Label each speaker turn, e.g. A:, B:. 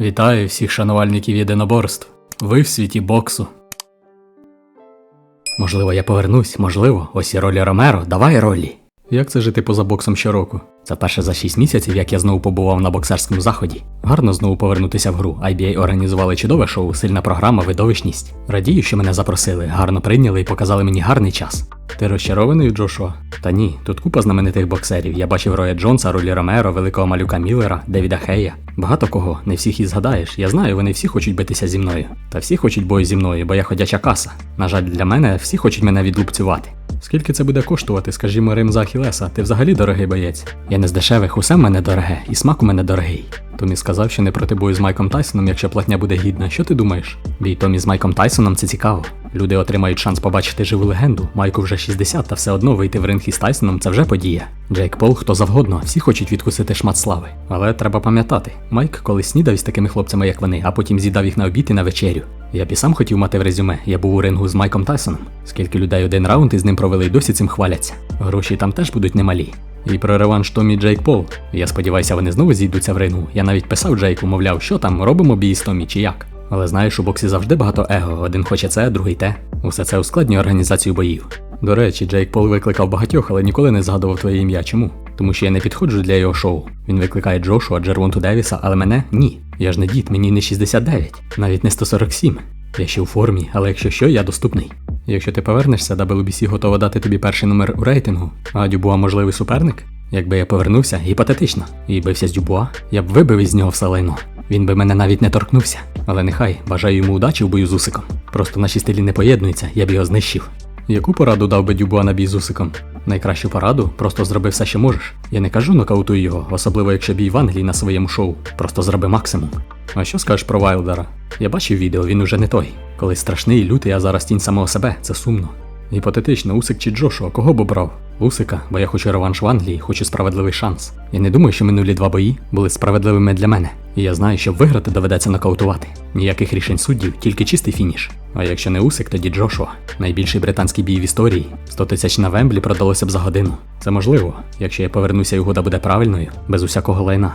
A: Вітаю всіх шанувальників єдиноборств. Ви в світі боксу. Можливо, я повернусь, можливо, ось і ролі Ромеро, давай ролі. Як це жити поза боксом щороку? Це перше за 6 місяців, як я знову побував на боксерському заході. Гарно знову повернутися в гру. IBA організували чудове шоу, сильна програма, видовищність. Радію, що мене запросили, гарно прийняли і показали мені гарний час. Ти розчарований, Джошуа? Та ні, тут купа знаменитих боксерів. Я бачив Роя Джонса, Ролі Ромеро, великого малюка Міллера, Девіда Хея. Багато кого, не всіх і згадаєш. Я знаю, вони всі хочуть битися зі мною. Та всі хочуть бою зі мною, бо я ходяча каса. На жаль, для мене всі хочуть мене відлупцювати. Скільки це буде коштувати, скажімо, Рим за Ахілеса? Ти взагалі дорогий боєць. Я не з дешевих, усе в мене дороге, і смак у мене дорогий. Томі сказав, що не проти бою з Майком Тайсоном, якщо платня буде гідна. Що ти думаєш? Бій Томі з Майком Тайсоном це цікаво. Люди отримають шанс побачити живу легенду. Майку вже 60, та все одно вийти в ринг із Тайсоном це вже подія. Джейк Пол, хто завгодно, всі хочуть відкусити шмат слави. Але треба пам'ятати, Майк колись снідав із такими хлопцями, як вони, а потім з'їдав їх на обід і на вечерю. Я б і сам хотів мати в резюме. Я був у рингу з Майком Тайсоном. Скільки людей один раунд із ним провели і досі цим хваляться. Гроші там теж будуть немалі. І про реванш Томі Джейк Пол. Я сподіваюся, вони знову зійдуться в рингу. Я навіть писав Джейку, мовляв, що там, робимо бій з Томі чи як. Але знаєш, у боксі завжди багато его. Один хоче це, другий те. Усе це ускладнює організацію боїв. До речі, Джейк Пол викликав багатьох, але ніколи не згадував твоє ім'я. Чому? Тому що я не підходжу для його шоу. Він викликає Джошуа, Джервонту Девіса, але мене ні. Я ж не дід, мені не 69, навіть не 147. Я ще у формі, але якщо що, я доступний. Якщо ти повернешся, WBC готова дати тобі перший номер у рейтингу, а Дюбуа можливий суперник? Якби я повернувся, гіпотетично, і бився з Дюбуа, я б вибив із нього все лайно. Він би мене навіть не торкнувся. Але нехай бажаю йому удачі в бою з Усиком. Просто наші стилі не поєднуються, я б його знищив. Яку пораду дав би Дюбуа на бій з Усиком? Найкращу пораду просто зроби все, що можеш. Я не кажу нокаутуй його, особливо якщо бій в Англії на своєму шоу. Просто зроби максимум. А що скажеш про Вайлдера? Я бачив відео, він уже не той. Коли страшний і лютий, а зараз тінь самого себе, це сумно. Гіпотетично, Усик чи Джошуа, кого б обрав? Усика, бо я хочу реванш в Англії, хочу справедливий шанс. Я не думаю, що минулі два бої були справедливими для мене. І я знаю, що виграти доведеться нокаутувати. Ніяких рішень суддів, тільки чистий фініш. А якщо не Усик, тоді Джошуа. Найбільший британський бій в історії. 100 тисяч на Вемблі продалося б за годину. Це можливо, якщо я повернуся і угода буде правильною, без усякого лайна.